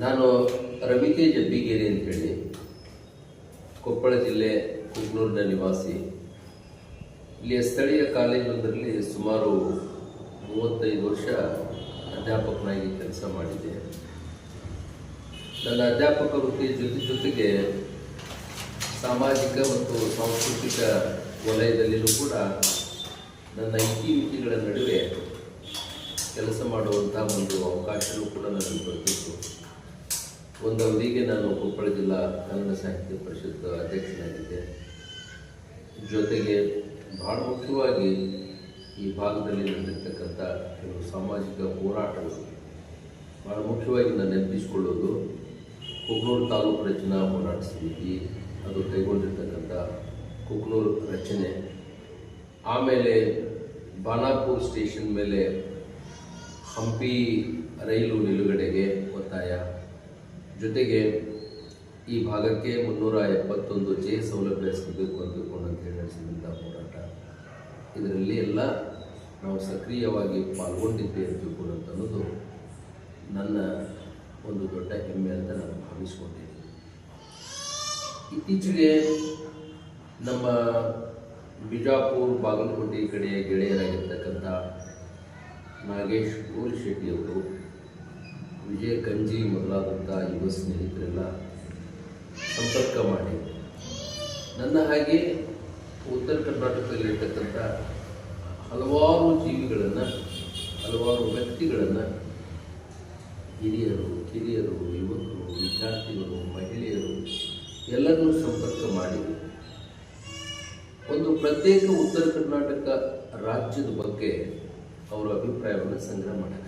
ನಾನು ರವಿಕೆ ಜಬ್ಬಿಗೇರಿ ಅಂತೇಳಿ ಕೊಪ್ಪಳ ಜಿಲ್ಲೆ ಕುಗ್ನೂರಿನ ನಿವಾಸಿ. ಇಲ್ಲಿಯ ಸ್ಥಳೀಯ ಕಾಲೇಜೊಂದರಲ್ಲಿ ಸುಮಾರು ಮೂವತ್ತೈದು ವರ್ಷ ಅಧ್ಯಾಪಕನಾಗಿ ಕೆಲಸ ಮಾಡಿದೆ. ನನ್ನ ಅಧ್ಯಾಪಕ ವೃತ್ತಿಯ ಜೊತೆ ಜೊತೆಗೆ ಸಾಮಾಜಿಕ ಮತ್ತು ಸಾಂಸ್ಕೃತಿಕ ವಲಯದಲ್ಲಿಯೂ ಕೂಡ ನನ್ನ ಇತಿಮಿತಿಗಳ ನಡುವೆ ಕೆಲಸ ಮಾಡುವಂಥ ಒಂದು ಅವಕಾಶವೂ ಕೂಡ ನನಗೆ ಬರ್ತಿತ್ತು ಒಂದು ಅವಧಿಗೆ ನಾನು ಕೊಪ್ಪಳ ಜಿಲ್ಲಾ ಕನ್ನಡ ಸಾಹಿತ್ಯ ಪರಿಷತ್ ಅಧ್ಯಕ್ಷನಾಗಿದ್ದೆ. ಜೊತೆಗೆ ಬಹಳ ಮುಖ್ಯವಾಗಿ ಈ ಭಾಗದಲ್ಲಿ ನಡೆದಿರ್ತಕ್ಕಂಥ ಕೆಲವು ಸಾಮಾಜಿಕ ಹೋರಾಟಗಳು ಬಹಳ ಮುಖ್ಯವಾಗಿ ನಾನು ನೆನಪಿಸಿಕೊಳ್ಳೋದು. ಕುಕ್ನೂರು ತಾಲೂಕು ರಚನಾ ಹೋರಾಟ ಸಮಿತಿ, ಅದು ಕೈಗೊಂಡಿರ್ತಕ್ಕಂಥ ಕುಕ್ನೂರು ರಚನೆ. ಆಮೇಲೆ ಬಾನಾಪುರ್ ಸ್ಟೇಷನ್ ಮೇಲೆ ಹಂಪಿ ರೈಲು ನಿಲುಗಡೆಗೆ ಒತ್ತಾಯ. ಜೊತೆಗೆ ಈ ಭಾಗಕ್ಕೆ ಮುನ್ನೂರ ಎಪ್ಪತ್ತೊಂದು ಜೆ ಸೌಲಭ್ಯ ಸಿಗಬೇಕು ಅಂತ ಹೇಳಿ ನಡೆಸಿದಂಥ ಹೋರಾಟ. ಇದರಲ್ಲಿ ಎಲ್ಲ ನಾವು ಸಕ್ರಿಯವಾಗಿ ಪಾಲ್ಗೊಂಡಿದ್ದೆ ಅಂತ ಅನ್ನೋದು ನನ್ನ ಒಂದು ದೊಡ್ಡ ಹೆಮ್ಮೆ ಅಂತ ನಾನು ಭಾವಿಸ್ಕೊಂಡಿದ್ದೀನಿ. ಇತ್ತೀಚೆಗೆ ನಮ್ಮ ಬಿಜಾಪುರ್, ಬಾಗಲಕೋಟೆ ಕಡೆಯ ಗೆಳೆಯರಾಗಿರ್ತಕ್ಕಂಥ ನಾಗೇಶ್ ಶೆಟ್ಟಿಯವರು ವಿಜಯ ಗಂಜಿ ಮೊದಲಾದಂಥ ಯುವ ಸ್ನೇಹಿತರೆಲ್ಲ ಸಂಪರ್ಕ ಮಾಡಿ. ನನ್ನ ಹಾಗೆ ಉತ್ತರ ಕರ್ನಾಟಕದಲ್ಲಿರ್ತಕ್ಕಂಥ ಹಲವಾರು ಜೀವಿಗಳನ್ನು, ಹಲವಾರು ವ್ಯಕ್ತಿಗಳನ್ನು ಹಿರಿಯರು, ಕಿರಿಯರು, ಯುವಕರು, ವಿದ್ಯಾರ್ಥಿಗಳು, ಮಹಿಳೆಯರು ಎಲ್ಲರನ್ನೂ ಸಂಪರ್ಕ ಮಾಡಿ. ಒಂದು ಪ್ರತ್ಯೇಕ ಉತ್ತರ ಕರ್ನಾಟಕ ರಾಜ್ಯದ ಬಗ್ಗೆ ಅವರ ಅಭಿಪ್ರಾಯವನ್ನು ಸಂಗ್ರಹ ಮಾಡಬೇಕು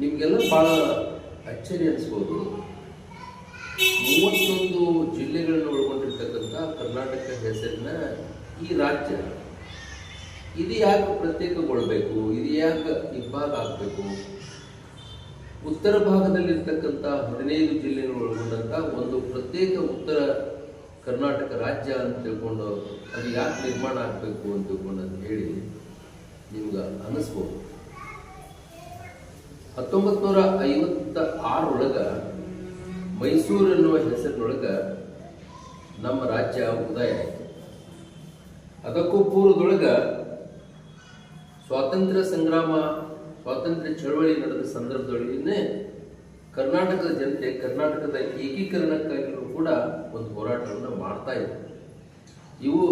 ನಿಮಗೆಲ್ಲ ಭಾಳ ಅಚ್ಚರಿ ಅನಿಸ್ಬೋದು. ಮೂವತ್ತೊಂದು ಜಿಲ್ಲೆಗಳನ್ನು ಒಳಗೊಂಡಿರ್ತಕ್ಕಂಥ ಕರ್ನಾಟಕ ಹೆಸರಿನ ಈ ರಾಜ್ಯ, ಇದು ಯಾಕೆ ಪ್ರತ್ಯೇಕಗೊಳ್ಬೇಕು, ಇದು ಯಾಕೆ ಇಬ್ಬಾಗ ಆಗಬೇಕು? ಉತ್ತರ ಭಾಗದಲ್ಲಿರ್ತಕ್ಕಂಥ ಹದಿನೈದು ಜಿಲ್ಲೆಗಳು ಒಳಗೊಂಡಂಥ ಒಂದು ಪ್ರತ್ಯೇಕ ಉತ್ತರ ಕರ್ನಾಟಕ ರಾಜ್ಯ ಅಂತ ತಿಳ್ಕೊಂಡು ಅದು ಯಾಕೆ ನಿರ್ಮಾಣ ಆಗಬೇಕು ಅಂತ ತಿಳ್ಕೊಂಡು ಅಂತ ಹೇಳಿ ನಿಮ್ಗೆ ಅನಿಸ್ಬೋದು. ಹತ್ತೊಂಬತ್ತು ನೂರ ಐವತ್ತ ಆರೊಳಗ ಮೈಸೂರು ಎನ್ನುವ ಹೆಸರಿನೊಳಗ ನಮ್ಮ ರಾಜ್ಯ ಉದಯ ಆಯಿತು. ಅದಕ್ಕೂ ಪೂರ್ವದೊಳಗ ಸ್ವಾತಂತ್ರ್ಯ ಸಂಗ್ರಾಮ, ಸ್ವಾತಂತ್ರ್ಯ ಚಳವಳಿ ನಡೆದ ಸಂದರ್ಭದೊಳಗೇನೆ ಕರ್ನಾಟಕದ ಜನತೆ ಕರ್ನಾಟಕದ ಏಕೀಕರಣಕ್ಕಾಗಿಯೂ ಕೂಡ ಒಂದು ಹೋರಾಟವನ್ನು ಮಾಡ್ತಾ ಇದ್ದರು ಇವು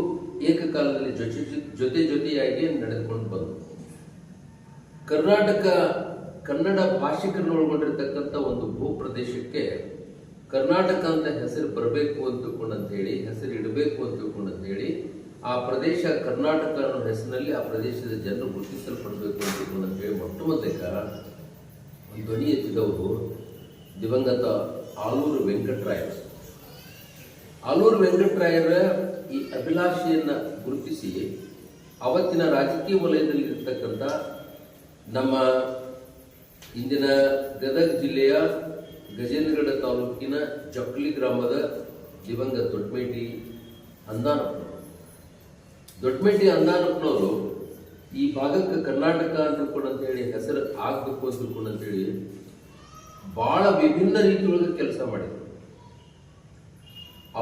ಏಕಕಾಲದಲ್ಲಿ ಜೊತೆ ಜೊತೆ ಜೊತೆಯಾಗಿ ನಡೆದುಕೊಂಡು ಬಂದವು ಕರ್ನಾಟಕ ಕನ್ನಡ ಭಾಷಿಕರನ್ನು ಒಳಗೊಂಡಿರತಕ್ಕಂಥ ಒಂದು ಭೂ ಪ್ರದೇಶಕ್ಕೆ ಕರ್ನಾಟಕ ಅಂತ ಹೆಸರು ಬರಬೇಕು ಅಂತ ತಿಳ್ಕೊಂಡಂತ ಹೇಳಿ ಹೆಸರು ಇಡಬೇಕು ಅಂತ ಹೇಳಿ ಆ ಪ್ರದೇಶ ಕರ್ನಾಟಕ ಅನ್ನೋ ಹೆಸರಿನಲ್ಲಿ ಆ ಪ್ರದೇಶದ ಜನರು ಗುರುತಿಸಲ್ಪಡಬೇಕು ಅಂತ ತಿಳ್ಕೊಂಡಂತ ಹೇಳಿ ಮೊಟ್ಟ ಮೊದಲಿಗ ಧ್ವನಿ ಎತ್ತಿದವರು ದಿವಂಗತ ಆಲೂರು ವೆಂಕಟರಾಯರು. ಆಲೂರು ವೆಂಕಟರಾಯರ ಈ ಅಭಿಲಾಷೆಯನ್ನು ಗುರುತಿಸಿ ಅವತ್ತಿನ ರಾಜಕೀಯ ವಲಯದಲ್ಲಿ ಇರ್ತಕ್ಕಂಥ ನಮ್ಮ ಇಂದಿನ ಗದಗ ಜಿಲ್ಲೆಯ ಗಜೇಂದ್ರಗಡ ತಾಲೂಕಿನ ಜಕ್ಲಿ ಗ್ರಾಮದ ದಿವಂಗ ದೊಡ್ಡಮೇಟಿ ಅಂದಾನಪ್ಪನವರು. ದೊಡ್ಡಮೇಟಿ ಅಂದಾನಪ್ಪನವರು ಈ ಭಾಗಕ್ಕೆ ಕರ್ನಾಟಕ ಅಂತ ಅಂತೇಳಿ ಹೆಸರು ಆಗ್ಬೇಕು ಅಂತ ಅಂತೇಳಿ ಬಹಳ ವಿಭಿನ್ನ ರೀತಿಯೊಳಗೆ ಕೆಲಸ ಮಾಡಿದರು.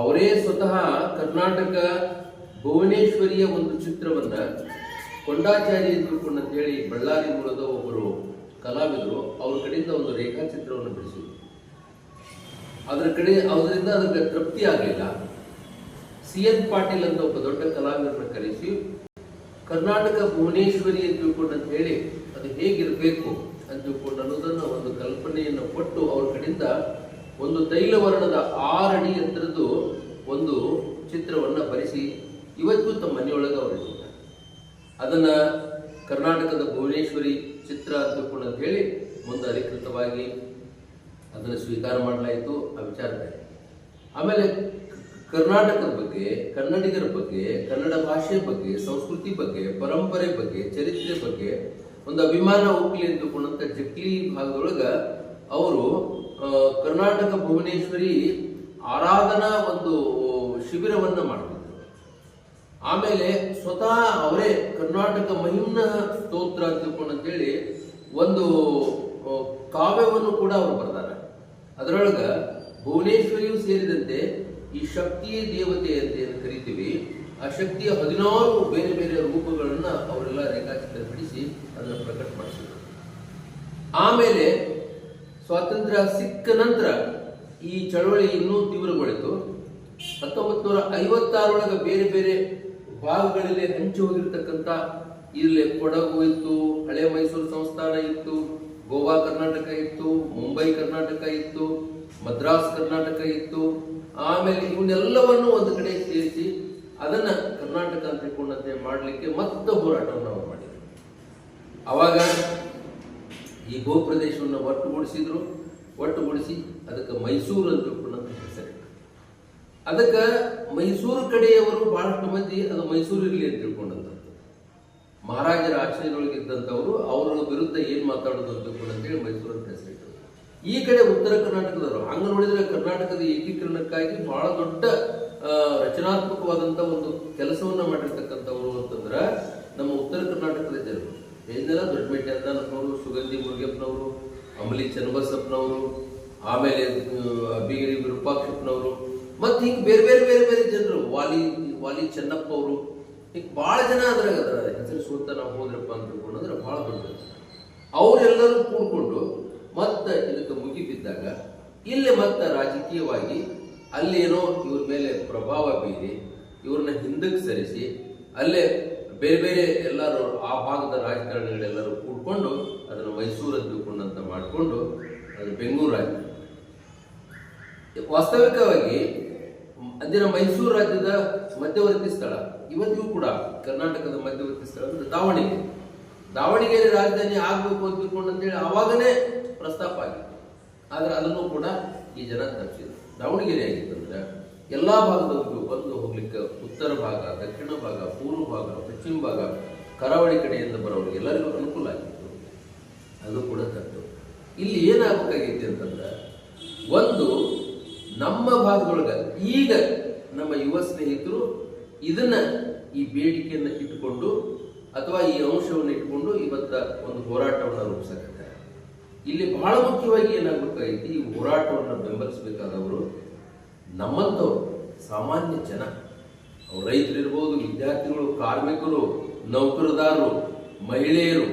ಅವರೇ ಸ್ವತಃ ಕರ್ನಾಟಕ ಭುವನೇಶ್ವರಿಯ ಒಂದು ಚಿತ್ರವನ್ನ ಕೊಂಡಾಚಾರಿ ಅಂತ ತಿಳ್ಕೊಂಡು ಅಂತ ಹೇಳಿ ಬಳ್ಳಾರಿ ಮೂಲದ ಒಬ್ಬರು ಕಲಾವಿದರು ಅವ್ರ ಕಡೆಯಿಂದ ಒಂದು ರೇಖಾಚಿತ್ರವನ್ನು ಬಿಡಿಸಿದ್ರು. ಅದರ ಕಡೆ ಅದರಿಂದ ಅದಕ್ಕೆ ತೃಪ್ತಿ ಆಗಲಿಲ್ಲ. ಸಿ ಎನ್ ಪಾಟೀಲ್ ಅಂತ ಒಬ್ಬ ದೊಡ್ಡ ಕಲಾವಿದರನ್ನ ಕರೆಸಿ, ಕರ್ನಾಟಕ ಭುವನೇಶ್ವರಿ ಅಂತ ತಿಳ್ಕೊಂಡು ಹೇಳಿ ಅದು ಹೇಗಿರಬೇಕು ಅಂತ ತಿಳ್ಕೊಂಡು ಅನ್ನೋದನ್ನ ಒಂದು ಕಲ್ಪನೆಯನ್ನು ಕೊಟ್ಟು ಅವ್ರ ಕಡೆಯಿಂದ ಒಂದು ತೈಲವರ್ಣದ ಆರಡಿ ಎತ್ತರದ್ದು ಒಂದು ಚಿತ್ರವನ್ನು ಬರೆಸಿ ಇವತ್ತು ತಮ್ಮ ಮನೆಯೊಳಗೆ ಅವರಿದ್ದಾರೆ ಅದನ್ನ ಕರ್ನಾಟಕದ ಭುವನೇಶ್ವರಿ ಚಿತ್ರ ಅಂತ ತಿಳ್ಕೊಂಡು ಅಂತ ಹೇಳಿ ಮುಂದೆ ಅಧಿಕೃತವಾಗಿ ಅದನ್ನು ಸ್ವೀಕಾರ ಮಾಡಲಾಯಿತು, ಆ ವಿಚಾರ ಆಮೇಲೆ ಕರ್ನಾಟಕದ ಬಗ್ಗೆ, ಕನ್ನಡಿಗರ ಬಗ್ಗೆ, ಕನ್ನಡ ಭಾಷೆ ಬಗ್ಗೆ, ಸಂಸ್ಕೃತಿ ಬಗ್ಗೆ, ಪರಂಪರೆ ಬಗ್ಗೆ, ಚರಿತ್ರೆ ಬಗ್ಗೆ ಒಂದು ಅಭಿಮಾನ ಹೋಗ್ಲಿ ಅಂತ ತಿಳ್ಕೊಂಡಂತ ಜಕ್ಲಿ ಭಾಗದೊಳಗ ಅವರು ಕರ್ನಾಟಕ ಭುವನೇಶ್ವರಿ ಆರಾಧನಾ ಒಂದು ಶಿಬಿರವನ್ನ ಮಾಡ್ತಿದ್ರು. ಆಮೇಲೆ ಸ್ವತಃ ಅವರೇ ಕರ್ನಾಟಕ ಮಹಿಮ್ನ ಅಂತೇಳಿ ಒಂದು ಕಾವ್ಯವನ್ನು ಕೂಡ ಅವರು ಬರ್ತಾರೆ. ಅದರೊಳಗ ಭುವನೇಶ್ವರಿಯೂ ಸೇರಿದಂತೆ ಈ ಶಕ್ತಿಯ ದೇವತೆ ಅಂತ ಏನು ಕರಿತೀವಿ, ಆ ಶಕ್ತಿಯ ಹದಿನಾರು ಬೇರೆ ಬೇರೆ ರೂಪಗಳನ್ನ ಅವರೆಲ್ಲ ರೇಖಾಚಿತ್ರ ಬಿಡಿಸಿ ಅದನ್ನು ಪ್ರಕಟ ಮಾಡಿಸಿದ್ರು. ಆಮೇಲೆ ಸ್ವಾತಂತ್ರ್ಯ ಸಿಕ್ಕ ನಂತರ ಈ ಚಳವಳಿ ಇನ್ನೂ ತೀವ್ರಗೊಳಿತು. ಹತ್ತೊಂಬತ್ತು ನೂರ ಐವತ್ತಾರೊಳಗೆ ಬೇರೆ ಬೇರೆ ಭಾಗಗಳಲ್ಲಿ ಹಂಚಿ ಹೋಗಿರ್ತಕ್ಕಂಥ ಇಲ್ಲಿ ಕೊಡಗು ಇತ್ತು, ಹಳೆ ಮೈಸೂರು ಸಂಸ್ಥಾನ ಇತ್ತು, ಗೋವಾ ಕರ್ನಾಟಕ ಇತ್ತು, ಮುಂಬೈ ಕರ್ನಾಟಕ ಇತ್ತು, ಮದ್ರಾಸ್ ಕರ್ನಾಟಕ ಇತ್ತು. ಆಮೇಲೆ ಇವನ್ನೆಲ್ಲವನ್ನು ಒಂದು ಕಡೆ ಸೇರಿಸಿ ಅದನ್ನ ಕರ್ನಾಟಕ ತಿಳ್ಕೊಂಡಂತೆ ಮಾಡಲಿಕ್ಕೆ ಮತ್ತೆ ಹೋರಾಟವನ್ನು ಅವರು ಮಾಡಿದ್ರು. ಅವಾಗ ಈ ಗೋ ಪ್ರದೇಶವನ್ನು ಒಟ್ಟುಗೂಡಿಸಿದ್ರು. ಒಟ್ಟುಗೂಡಿಸಿ ಅದಕ್ಕೆ ಮೈಸೂರು ಅಂತ ತಿಳ್ಕೊಂಡಂತ ಹೆಸರಿಟ್ಟು ಅದಕ್ಕೆ ಮೈಸೂರು ಕಡೆಯವರು ಬಹಳಷ್ಟು ಮಂದಿ ಅದು ಮೈಸೂರು ಇರಲಿ ಅಂತ ತಿಳ್ಕೊಂಡಂಥದ್ದು ಮಹಾರಾಜರ ಆಚರಣೆಯೊಳಗಿದ್ದಂಥವರು ಅವರ ವಿರುದ್ಧ ಏನು ಮಾತಾಡೋದು ಅಂತ ಹೇಳಿ ಮೈಸೂರು ಅಂತ ಹೆಸರಿಟ್ಟರು ಈ ಕಡೆ ಉತ್ತರ ಕರ್ನಾಟಕದವರು, ಹಂಗ ನೋಡಿದ್ರೆ ಕರ್ನಾಟಕದ ಏಕೀಕರಣಕ್ಕಾಗಿ ಬಹಳ ದೊಡ್ಡ ರಚನಾತ್ಮಕವಾದಂಥ ಒಂದು ಕೆಲಸವನ್ನ ಮಾಡಿರ್ತಕ್ಕಂಥವ್ರು ಅಂತಂದ್ರೆ ನಮ್ಮ ಉತ್ತರ ಕರ್ನಾಟಕದ ಜನರು. ಏನೆಲ್ಲ ದೊಡ್ಡಮೇಟೆ ಅಂದನವರು ಸುಗಂಧಿ ಮುರುಗಪ್ಪನವರು ಅಮಲಿ ಚನ್ನಬಸಪ್ಪನವರು, ಆಮೇಲೆ ಬೀಗರಿ ವಿರೂಪಾಕ್ಷಪ್ಪನವರು, ಮತ್ತೆ ಹಿಂಗ್ ಬೇರೆ ಬೇರೆ ಬೇರೆ ಬೇರೆ ಜನರು. ವಾಲಿ ವಾಲಿ ಚೆನ್ನಪ್ಪ ಅವರು ಈಗ ಬಹಳ ಜನ ಅದ್ರಾಗ ಅದ್ರ ಹೆಸರು ಸುತ್ತ ನಾವು ಹೋದ್ರಪ್ಪ ಅಂತ ತಿಳ್ಕೊಂಡ್ರೆ ಬಹಳ ದೊಡ್ಡ ಅವರೆಲ್ಲರೂ ಕೂಡ್ಕೊಂಡು ಮತ್ತೆ ಇದಕ್ಕೆ ಮುಗಿ ಬಿದ್ದಾಗ ಇಲ್ಲಿ ಮತ್ತೆ ರಾಜಕೀಯವಾಗಿ ಅಲ್ಲೇನೋ ಇವ್ರ ಮೇಲೆ ಪ್ರಭಾವ ಬೀರಿ ಇವ್ರನ್ನ ಹಿಂದಕ್ಕೆ ಸರಿಸಿ ಅಲ್ಲೇ ಬೇರೆ ಬೇರೆ ಎಲ್ಲರೂ ಆ ಭಾಗದ ರಾಜಕಾರಣಿಗಳೆಲ್ಲರೂ ಕೂಡ್ಕೊಂಡು ಅದನ್ನು ಮೈಸೂರು ತಿಳ್ಕೊಂಡಂತ ಮಾಡಿಕೊಂಡು ಅದು ಬೆಂಗಳೂರು ವಾಸ್ತವಿಕವಾಗಿ ಅಂದಿನ ಮೈಸೂರು ರಾಜ್ಯದ ಮಧ್ಯವರ್ತಿ ಸ್ಥಳ. ಇವತ್ತಿಗೂ ಕೂಡ ಕರ್ನಾಟಕದ ಮಧ್ಯವರ್ತಿ ಸ್ಥಳ ಅಂದ್ರೆ ದಾವಣಗೆರೆ ದಾವಣಗೆರೆ ರಾಜಧಾನಿ ಆಗ್ಬೇಕು ಅಂತ ತಿಳ್ಕೊಂಡು ಅಂತೇಳಿ ಅವಾಗನೇ ಪ್ರಸ್ತಾಪ ಆಗಿತ್ತು. ಆದ್ರೆ ಅದನ್ನು ಕೂಡ ಈ ಜನ ತಪ್ಪಿಸಿದ್ರು. ದಾವಣಗೆರೆ ಆಗಿತ್ತಂದ್ರೆ ಎಲ್ಲಾ ಭಾಗದವರಿಗೂ ಬಂದು ಹೋಗ್ಲಿಕ್ಕೆ ಉತ್ತರ ಭಾಗ, ದಕ್ಷಿಣ ಭಾಗ, ಪೂರ್ವ ಭಾಗ, ಪಶ್ಚಿಮ ಭಾಗ, ಕರಾವಳಿ ಕಡೆಯಿಂದ ಬರೋರಿಗೆ ಎಲ್ಲರಿಗೂ ಅನುಕೂಲ ಆಗಿತ್ತು. ಅದು ಕೂಡ ತಪ್ಪು. ಇಲ್ಲಿ ಏನಾಗಬೇಕಾಗಿತ್ತು ಅಂತಂದ್ರೆ ಒಂದು ನಮ್ಮ ಭಾಗದೊಳಗ ಈಗ ನಮ್ಮ ಯುವ ಸ್ನೇಹಿತರು ಇದನ್ನ ಈ ಬೇಡಿಕೆಯನ್ನ ಇಟ್ಟುಕೊಂಡು ಅಥವಾ ಈ ಅಂಶವನ್ನು ಇಟ್ಟುಕೊಂಡು ಇವತ್ತ ಒಂದು ಹೋರಾಟವನ್ನು ರೂಪಿಸಕತ್ತಾರೆ. ಇಲ್ಲಿ ಬಹಳ ಮುಖ್ಯವಾಗಿ ಏನಾಗಬೇಕಾಗೈತಿ ಈ ಹೋರಾಟವನ್ನು ಬೆಂಬಲಿಸಬೇಕಾದವರು ನಮ್ಮಂಥವ್ರು, ಸಾಮಾನ್ಯ ಜನ. ರೈತರಿರ್ಬೋದು ವಿದ್ಯಾರ್ಥಿಗಳು, ಕಾರ್ಮಿಕರು, ನೌಕರದಾರರು, ಮಹಿಳೆಯರು,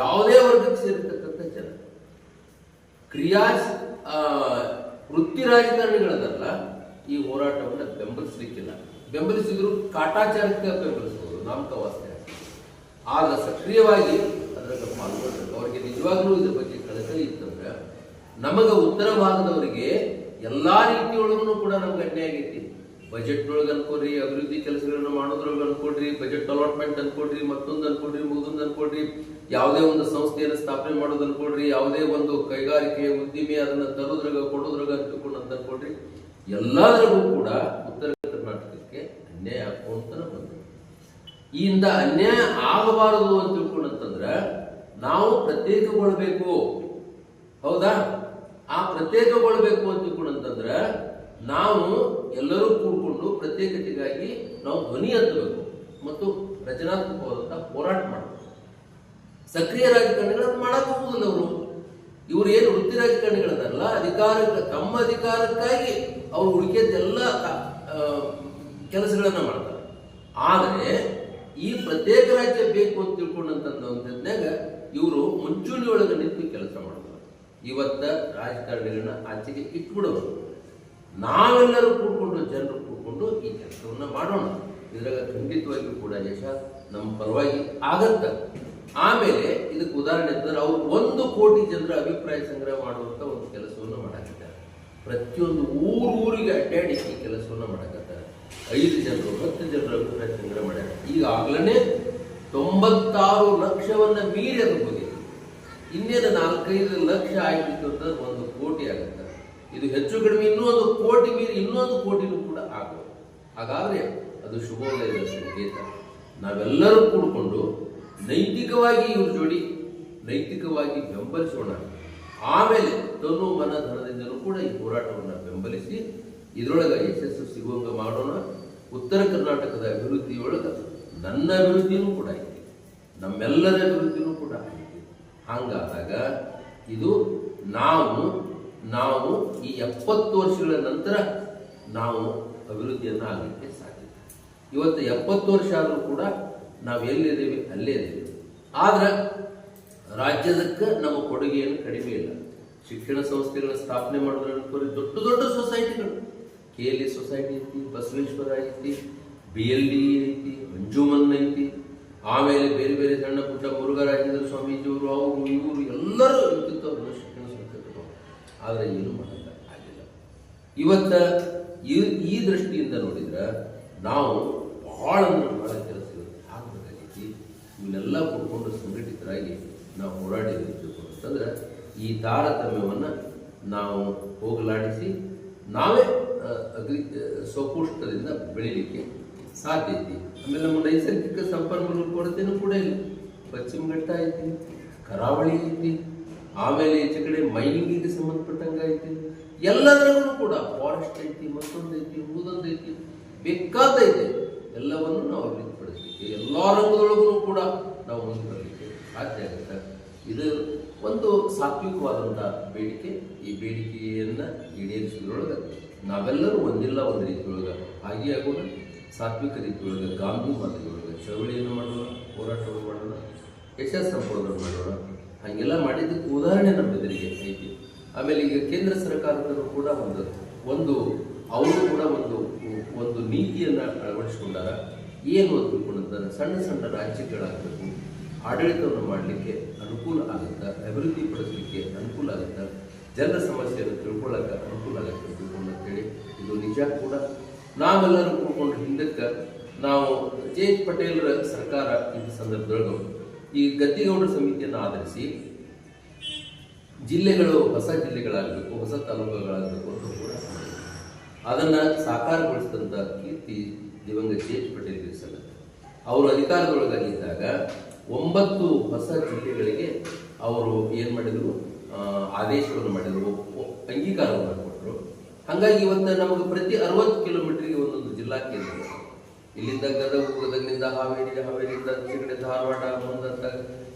ಯಾವುದೇ ವರ್ಗಕ್ಕೆ ಸೇರಿರ್ತಕ್ಕಂಥ ಜನ. ಕ್ರಿಯಾ ವೃತ್ತಿ ರಾಜಕಾರಣಿಗಳದಲ್ಲ ಈ ಹೋರಾಟವನ್ನು ಬೆಂಬಲಿಸಲಿಕ್ಕಿಲ್ಲ. ಬೆಂಬಲಿಸಿದ್ರು ಕಾಟಾಚಾರಕ್ಕೆ ಬೆಂಬಲಿಸಬಹುದು ನಾಮಕವಾಸ್ತೆ. ಆಗ ಸಕ್ರಿಯವಾಗಿ ಅದರಲ್ಲಿ ಪಾಲ್ಗೊಳ್ಬೇಕು ಅವರಿಗೆ ನಿಜವಾಗ್ಲೂ ಇದ್ರ ಬಗ್ಗೆ ಕಳಕಳಿ ಇತ್ತಂದ್ರೆ, ನಮಗ ಉತ್ತರ ಭಾಗದವರಿಗೆ ಎಲ್ಲಾ ರೀತಿಯೊಳಗೂ ಕೂಡ ನಮ್ಗೆ ಅನ್ಯಾಯ ಆಗೈತಿ. ಬಜೆಟ್ ಒಳಗೆ ಅನ್ಕೊಡ್ರಿ, ಅಭಿವೃದ್ಧಿ ಕೆಲಸಗಳನ್ನ ಮಾಡೋದ್ರೊಳಗೆ ಅನ್ಕೊಡ್ರಿ, ಬಜೆಟ್ ಅಲಾಟ್ಮೆಂಟ್ ಅನ್ಕೊಡ್ರಿ, ಮತ್ತೊಂದು ಅನ್ಕೊಡ್ರಿ, ಮುಗಿದೊಂದು ಅನ್ಕೊಡ್ರಿ, ಯಾವುದೇ ಒಂದು ಸಂಸ್ಥೆಯನ್ನು ಸ್ಥಾಪನೆ ಮಾಡೋದು ಅನ್ಕೊಡ್ರಿ, ಯಾವುದೇ ಒಂದು ಕೈಗಾರಿಕೆ ಉದ್ದಿಮೆ ಅದನ್ನ ತರೋದ್ರಾಗ ಕೊಡೋದ್ರಾಗ ಅಂತಕೊಂಡು ಅಂತ ಅನ್ಕೊಡ್ರಿ. ಎಲ್ಲದರಿಗೂ ಕೂಡ ಉತ್ತರ ಕರ್ನಾಟಕಕ್ಕೆ ಅನ್ಯಾಯ ಆಗುವಂತ ಈ ಹಿಂದ ಅನ್ಯಾಯ ಆಗಬಾರದು ಅಂತ ತಿಳ್ಕೊಂಡಂತಂದ್ರ, ನಾವು ಪ್ರತ್ಯೇಕಗೊಳ್ಬೇಕು. ಹೌದಾ? ಆ ಪ್ರತ್ಯೇಕಗೊಳ್ಬೇಕು ಅಂತ ತಿಳ್ಕೊಂಡಂತಂದ್ರ, ನಾವು ಎಲ್ಲರೂ ಕೂಡ್ಕೊಂಡು ಪ್ರತ್ಯೇಕತೆಗಾಗಿ ನಾವು ಧ್ವನಿ ಎತ್ತಬೇಕು ಮತ್ತು ರಚನಾತ್ಮಕವಾದಂತಹ ಹೋರಾಟ ಮಾಡಬೇಕು. ಸಕ್ರಿಯ ರಾಜಕಾರಣಿಗಳು ಮಾಡಕ್ಕೆ ಅವರು. ಇವರು ಏನು ವೃತ್ತಿ ರಾಜಕಾರಣಿಗಳನ್ನಲ್ಲ ಅಧಿಕಾರ ತಮ್ಮ ಅಧಿಕಾರಕ್ಕಾಗಿ ಅವರು ಉಳಿಕೆದ್ದೆಲ್ಲ ಕೆಲಸಗಳನ್ನ ಮಾಡ್ತಾರೆ. ಆದರೆ ಈ ಪ್ರತ್ಯೇಕ ರಾಜ್ಯ ಬೇಕು ಅಂತ ತಿಳ್ಕೊಂಡಂತಂದಾಗ ಇವರು ಮುಂಚೂಣಿಯೊಳಗೆ ನಿಂತು ಕೆಲಸ ಮಾಡ್ತಾರೆ. ಇವತ್ತ ರಾಜಕಾರಣಿಗಳನ್ನ ಆಚೆಗೆ ಇಟ್ಬಿಡೋದು ನಾವೆಲ್ಲರೂ ಕೂಡ್ಕೊಂಡು ಜನರು ಕೂಡ್ಕೊಂಡು ಈ ಕೆಲಸವನ್ನು ಮಾಡೋಣ. ಇದ್ರಾಗ ಖಂಡಿತವಾಗಿಯೂ ಕೂಡ ಯಶ ನಮ್ಮ ಪರವಾಗಿ ಆಗತ್ತ. ಆಮೇಲೆ ಇದಕ್ಕೆ ಉದಾಹರಣೆ ಅಂತಂದ್ರೆ ಅವರು ಒಂದು ಕೋಟಿ ಜನರ ಅಭಿಪ್ರಾಯ ಸಂಗ್ರಹ ಮಾಡುವಂಥ ಒಂದು ಕೆಲಸವನ್ನು ಮಾಡಕತ್ತಾರೆ. ಪ್ರತಿಯೊಂದು ಊರು ಊರಿಗೆ ಅಡ್ಡಾಡಿ ಈ ಕೆಲಸವನ್ನು ಮಾಡಕತ್ತಾರೆ. ಐದು ಜನರು, ಹತ್ತು ಜನರ ಅಭಿಪ್ರಾಯ ಸಂಗ್ರಹ ಮಾಡ್ಯಾರ. ಈಗಾಗಲೇ ತೊಂಬತ್ತಾರು ಲಕ್ಷವನ್ನ ಮೀರಿ ಅದು ಹೋಗಿದೆ ಇನ್ನೇನು ನಾಲ್ಕೈದು ಲಕ್ಷ ಆಗಿತ್ತು ಅಂತಂದ್ರೆ ಒಂದು ಕೋಟಿ ಆಗುತ್ತೆ. ಇದು ಹೆಚ್ಚು ಕಡಿಮೆ ಇನ್ನೊಂದು ಕೋಟಿ ಮೀರಿ ಇನ್ನೊಂದು ಕೋಟಿನೂ ಕೂಡ ಆಗುತ್ತೆ ಹಾಗಾದ್ರೆ ಅದು ಶುಭೋದಯದ ಸಂಕೇತ. ನಾವೆಲ್ಲರೂ ಕೂಡಿಕೊಂಡು ನೈತಿಕವಾಗಿ ಇವ್ರ ಜೋಡಿ, ನೈತಿಕವಾಗಿ ಬೆಂಬಲಿಸೋಣ. ಆಮೇಲೆ ತನು ಮನ ಧನದಿಂದಲೂ ಕೂಡ ಈ ಹೋರಾಟವನ್ನು ಬೆಂಬಲಿಸಿ ಇದರೊಳಗೆ ಯಶಸ್ಸು ಸಿಗುವಂಗ ಮಾಡೋಣ. ಉತ್ತರ ಕರ್ನಾಟಕದ ಅಭಿವೃದ್ಧಿಯೊಳಗೆ ನನ್ನ ಅಭಿವೃದ್ಧಿನೂ ಕೂಡ ಐತಿ. ನಮ್ಮೆಲ್ಲರ ಅಭಿವೃದ್ಧಿನೂ ಕೂಡ ಐತಿ. ಹಾಗಾದಾಗ ಇದು ನಾವು ನಾವು ಈ ಎಪ್ಪತ್ತು ವರ್ಷಗಳ ನಂತರ ನಾವು ಅಭಿವೃದ್ಧಿಯನ್ನು ಆಗಲಿಕ್ಕೆ ಸಾಧ್ಯ. ಇವತ್ತು ಎಪ್ಪತ್ತು ವರ್ಷ ಆದರೂ ಕೂಡ ನಾವು ಎಲ್ಲಿದ್ದೀವಿ? ಅಲ್ಲೇ ಇದ್ದೀವಿ. ಆದರೆ ರಾಜ್ಯದಕ್ಕೆ ನಮ್ಮ ಕೊಡುಗೆಯನ್ನು ಕಡಿಮೆ ಇಲ್ಲ. ಶಿಕ್ಷಣ ಸಂಸ್ಥೆಗಳ ಸ್ಥಾಪನೆ ಮಾಡಿದ್ರೆ ದೊಡ್ಡ ದೊಡ್ಡ ಸೊಸೈಟಿಗಳು. ಕೆ ಎಲ್ ಇ ಸೊಸೈಟಿ ಐತಿ, ಬಸವೇಶ್ವರ ಐತಿ, ಬಿ ಎಲ್ ಡಿ ಐತಿ, ಅಂಜುಮನ್ ಐತಿ. ಆಮೇಲೆ ಬೇರೆ ಬೇರೆ ಸಣ್ಣ ಪುಟ್ಟ ಮುರುಘರಾಜೇಂದ್ರ ಸ್ವಾಮೀಜಿಯವರು ಅವರು ಇವರು ಎಲ್ಲರೂ ಸಂಸ್ಥೆಗಳು ಆದರೆ ಏನು ಮಾಡಲ್ಲ, ಆಗಿಲ್ಲ. ಇವತ್ತ ಈ ದೃಷ್ಟಿಯಿಂದ ನೋಡಿದ್ರೆ ನಾವು ಅಂದ್ರೆ ಭಾಳ ಕೆಲಸ ಆಗಬೇಕಾಗೈತಿ ಇವನ್ನೆಲ್ಲ ಕೊಡ್ಕೊಂಡು ಸಂಘಟಿತರಾಗಿ ನಾವು ಹೋರಾಡಿರಬೇಕು ಅಂತಂದ್ರೆ ಈ ತಾರತಮ್ಯವನ್ನು ನಾವು ಹೋಗಲಾಡಿಸಿ ನಾವೇ ಅಗ್ರಿ ಸ್ವಪುಷ್ಟದಿಂದ ಬೆಳಿಲಿಕ್ಕೆ ಸಾಧ್ಯ ಐತಿ. ಆಮೇಲೆ ನಮ್ಮ ನೈಸರ್ಗಿಕ ಸಂಪನ್ಮೂಲ ಕೊರತೆನೂ ಕೂಡ ಇಲ್ಲ. ಪಶ್ಚಿಮ ಘಟ್ಟ ಐತಿ, ಕರಾವಳಿ ಐತಿ ಆಮೇಲೆ ಈಚೆ ಕಡೆ ಮೈನಿಂಗಿಗೆ ಸಂಬಂಧಪಟ್ಟಂಗೆ ಐತಿ. ಎಲ್ಲದರಲ್ಲೂ ಕೂಡ ಫಾರೆಸ್ಟ್ ಐತಿ, ಮತ್ತೊಂದು ಐತಿ ಉಳಿದೊಂದು ಐತಿ ಬೇಕಾದೈತೆ ಎಲ್ಲವನ್ನು ನಾವು ಅಭಿವೃದ್ಧಿಪಡಿಸಲಿಕ್ಕೆ ಎಲ್ಲ ರಂಗದೊಳಗೂ ಕೂಡ ನಾವು ಮುಂದೆ ಬರಲಿಕ್ಕೆ ಸಾಧ್ಯ ಆಗುತ್ತೆ. ಇದು ಒಂದು ಸಾತ್ವಿಕವಾದಂಥ ಬೇಡಿಕೆ. ಈ ಬೇಡಿಕೆಯನ್ನು ಈಡೇರಿಸಿದ್ರೊಳಗೆ ನಾವೆಲ್ಲರೂ ಒಂದಿಲ್ಲ ಒಂದು ರೀತಿಯೊಳಗೆ ಭಾಗಿಯಾಗೋಣ ಸಾತ್ವಿಕ ರೀತಿಯೊಳಗೆ ಗಾಂಧಿ ಮಾದರಿಯೊಳಗೆ ಚಳವಳಿಯನ್ನು ಮಾಡೋಣ, ಹೋರಾಟವನ್ನು ಮಾಡೋಣ ಯಶಸ್ಸು ಮಾಡೋಣ. ಹಾಗೆಲ್ಲ ಮಾಡಿದ್ದಕ್ಕೆ ಉದಾಹರಣೆ ನಮ್ಮ ಎದುರಿಗೆ ಐತಿ. ಆಮೇಲೆ ಈಗ ಕೇಂದ್ರ ಸರ್ಕಾರದವರು ಕೂಡ ಒಂದು ಒಂದು, ಅವರು ಕೂಡ ಒಂದು ಒಂದು ನೀತಿಯನ್ನು ಅಳವಡಿಸ್ಕೊಂಡಾರ, ಏನು ಅಂತ ಸಣ್ಣ ಸಣ್ಣ ರಾಜ್ಯಗಳಾಗಬೇಕು, ಆಡಳಿತವನ್ನು ಮಾಡಲಿಕ್ಕೆ ಅನುಕೂಲ ಆಗುತ್ತೆ? ಅಭಿವೃದ್ಧಿ ಪಡಿಸಲಿಕ್ಕೆ ಅನುಕೂಲ ಆಗುತ್ತೆ? ಜನರ ಸಮಸ್ಯೆಯನ್ನು ತಿಳ್ಕೊಳ್ಳೋಕೆ ಅನುಕೂಲ ಆಗುತ್ತೆ ಅಂತೇಳಿ ಇದು ನಿಜ ಕೂಡ. ನಾವೆಲ್ಲರೂ ಕೂತ್ಕೊಂಡು ಹಿಂದಕ್ಕೆ ನಾವು ಜೆ ಪಟೇಲ್ರ ಸರ್ಕಾರ ಈ ಸಂದರ್ಭದೊಳಗೆ ಈ ಗದ್ದಿಗೌಡರ ಸಮಿತಿಯನ್ನು ಆಧರಿಸಿ ಜಿಲ್ಲೆಗಳು, ಹೊಸ ಜಿಲ್ಲೆಗಳಾಗಬೇಕು, ಹೊಸ ತಾಲೂಕುಗಳಾಗಬೇಕು ಅಂತ ಕೂಡ ಅದನ್ನು ಸಾಕಾರಗೊಳಿಸಿದಂಥ ಕೀರ್ತಿ ದಿವಂಗತ ಜೆ ಪಟೇಲ್ ಸಲ್ಲುತ್ತೆ ಅವರು ಅಧಿಕಾರದೊಳಗಾಗಿದ್ದಾಗ ಒಂಬತ್ತು ಹೊಸ ಜಿಲ್ಲೆಗಳಿಗೆ ಅವರು ಏನು ಮಾಡಿದರು? ಆದೇಶವನ್ನು ಮಾಡಿದರು ಅಂಗೀಕಾರವನ್ನು ಕೊಟ್ಟರು. ಹಾಗಾಗಿ ಇವತ್ತು ನಮಗೆ ಪ್ರತಿ ಅರವತ್ತು ಕಿಲೋಮೀಟರ್ಗೆ ಒಂದೊಂದು ಜಿಲ್ಲಾ ಕೇಂದ್ರ. ಇಲ್ಲಿಂದ ಗದಗ ಹಾವೇರಿ, ಹಾವೇರಿಯಿಂದ ಸಿಗಡೆ ಧಾರವಾಡ ಮುಂದಂತ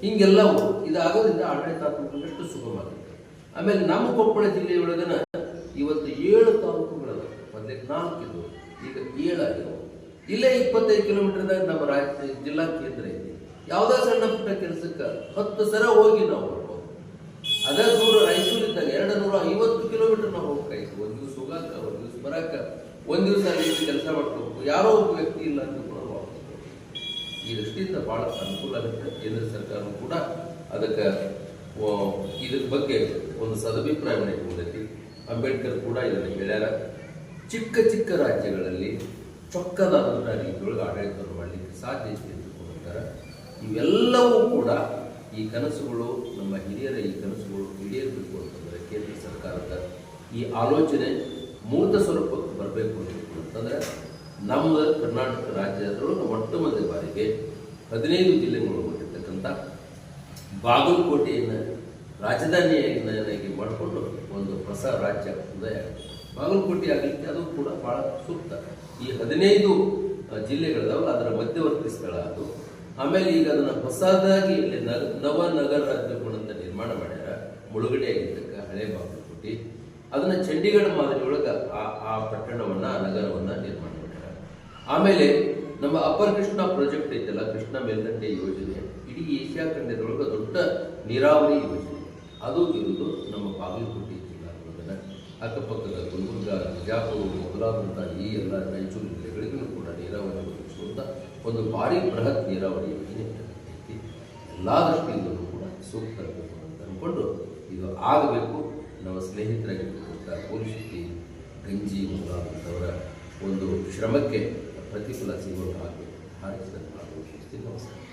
ಹಿಂಗೆಲ್ಲವೂ ಇದಾಗೋದ್ರಿಂದ ಆಡಳಿತಾತ್ಮಕಷ್ಟು ಸುಗಮ ಆಗುತ್ತೆ ಆಮೇಲೆ ನಮ್ಮ ಕೊಪ್ಪಳ ಜಿಲ್ಲೆಯೊಳಗನ ಇವತ್ತು ಏಳು ತಾಲೂಕುಗಳದ ಮೊದಲೇ ನಾಲ್ಕು ಇದ್ದವು ಈಗ ಏಳಾಗಿರುವ ಇಲ್ಲೇ ಇಪ್ಪತ್ತೈದು ಕಿಲೋಮೀಟರ್ದಾಗ ನಮ್ಮ ರಾಜ್ಯ ಜಿಲ್ಲಾ ಕೇಂದ್ರ ಇದೆ ಯಾವುದೋ ಸಣ್ಣ ಪುಟ್ಟ ಕೆಲಸಕ್ಕೆ ಹತ್ತು ಸರ ಹೋಗಿ ನಾವು ಬರ್ಬೋದು ಅದೇ ದೂರ ರಾಯಚೂರಿದ್ದಾಗ ಎರಡು ನೂರ ಐವತ್ತು ಕಿಲೋಮೀಟರ್ ನಾವು ಹೋಗ್ಬೇಕಾಯ್ತು ಒಂದು ದಿವಸ ಹೋಗಾಕ ಒಂದು ದಿವಸ ಬರಾಕ ಒಂದು ದಿವಸ ಅಲ್ಲಿ ಕೆಲಸ ಮಾಡ್ಕೋಬೇಕು ಯಾರೋ ಒಬ್ಬ ವ್ಯಕ್ತಿ ಇಲ್ಲ ಅಂತ ಈ ದೃಷ್ಟಿಯಿಂದ ಬಹಳ ಅನುಕೂಲ ಆಗುತ್ತೆ. ಕೇಂದ್ರ ಸರ್ಕಾರ ಕೂಡ ಅದಕ್ಕೆ ಇದ್ರ ಬಗ್ಗೆ ಒಂದು ಸದಭಿಪ್ರಾಯವನ್ನು ಇಟ್ಕೊಂಡೈತಿ ಅಂಬೇಡ್ಕರ್ ಕೂಡ ಇದನ್ನು ಹೇಳ್ಯಾರ. ಚಿಕ್ಕ ಚಿಕ್ಕ ರಾಜ್ಯಗಳಲ್ಲಿ ಚೊಕ್ಕದಾದಂಥ ರೀತಿಯೊಳಗೆ ಆಡಳಿತವನ್ನು ಮಾಡಲಿಕ್ಕೆ ಸಾಧ್ಯ ಇದೆ ಇವೆಲ್ಲವೂ ಕೂಡ ಈ ಕನಸುಗಳು, ನಮ್ಮ ಹಿರಿಯರ ಈ ಕನಸುಗಳು ಈಡೇರಬೇಕು ಅಂತಂದರೆ ಕೇಂದ್ರ ಸರ್ಕಾರದ ಈ ಆಲೋಚನೆ ಮೂರ್ತ ಸ್ವರೂಪಕ್ಕೆ ಬರಬೇಕು ಅಂತಂದ್ರೆ ನಮ್ಮ ಕರ್ನಾಟಕ ರಾಜ್ಯದೊಳಗೆ ಮೊಟ್ಟ ಮೊದಲ ಬಾರಿಗೆ ಹದಿನೈದು ಜಿಲ್ಲೆಗಳು ಒಳಗೊಂಡಿರ್ತಕ್ಕಂಥ ಬಾಗಲಕೋಟೆಯನ್ನು ರಾಜಧಾನಿಯನ್ನಾಗಿ ಮಾಡಿಕೊಂಡು ಒಂದು ಹೊಸ ರಾಜ್ಯ ಉದಯ ಬಾಗಲಕೋಟೆ ಆಗಲಿಕ್ಕೆ ಅದು ಕೂಡ ಭಾಳ ಸೂಕ್ತ. ಈ ಹದಿನೈದು ಆ, ಅದರ ಮಧ್ಯವರ್ತಿ ಸ್ಥಳ ಅದು. ಆಮೇಲೆ ಈಗ ಅದನ್ನು ಹೊಸದಾಗಿ ಇಲ್ಲಿ ನಗ ನವ ನಗರ ರಾಜ್ಯಗಳಂತ ಅಂತ ನಿರ್ಮಾಣ ಮಾಡ್ಯಾರ. ಮುಳುಗಡೆ ಆಗಿರ್ತಕ್ಕ ಹಳೆ ಬಾಗಲಕೋಟೆ. ಅದನ್ನು ಚಂಡೀಗಢ ಮಾದರಿಯೊಳಗೆ ಆ ಆ ಪಟ್ಟಣವನ್ನು ಆ ನಗರವನ್ನು ನಿರ್ಮಾಣ ಆಮೇಲೆ ನಮ್ಮ ಅಪ್ಪರ್ ಕೃಷ್ಣ ಪ್ರಾಜೆಕ್ಟ್ ಐತಲ್ಲ, ಕೃಷ್ಣ ಮೇಲ್ದಂಡೆ ಯೋಜನೆ. ಇಡೀ ಏಷ್ಯಾ ಖಂಡದೊಳಗೆ ದೊಡ್ಡ ನೀರಾವರಿ ಯೋಜನೆ. ಅದು ಇರುವುದು ನಮ್ಮ ಬಾಗಲಕೋಟೆ ಜಿಲ್ಲಾ ಅಕ್ಕಪಕ್ಕದ ಗುಲ್ಬರ್ಗ, ಬಿಜಾಪುರ ಮೊದಲಾದಂಥ ಈ ಎಲ್ಲ ರಾಯಚೂರು ಜಿಲ್ಲೆಗಳಿಗೂ ಕೂಡ ನೀರಾವರಿ ಒದಗಿಸುವಂಥ ಒಂದು ಭಾರಿ ಬೃಹತ್ ನೀರಾವರಿ ಯೋಜನೆ ಐತಿ ಎಲ್ಲ ದೃಷ್ಟಿಯಿಂದಲೂ ಕೂಡ ಸೂಕ್ತ ಅಂತ ಅಂದ್ಕೊಂಡು ಇದು ಆಗಬೇಕು. ನಮ್ಮ ಸ್ನೇಹಿತರಾಗಿರ್ತಕ್ಕಂಥ ಪೋಲಿಸ್ ಗಂಜಿ ಮೊದಲಾದಂಥವರ ಒಂದು ಶ್ರಮಕ್ಕೆ ಪ್ರತಿಫಲ ಸಿಗೋದು ಆಗಬೇಕು ಹಾರೈಸಿದ ನಮಸ್ಕಾರ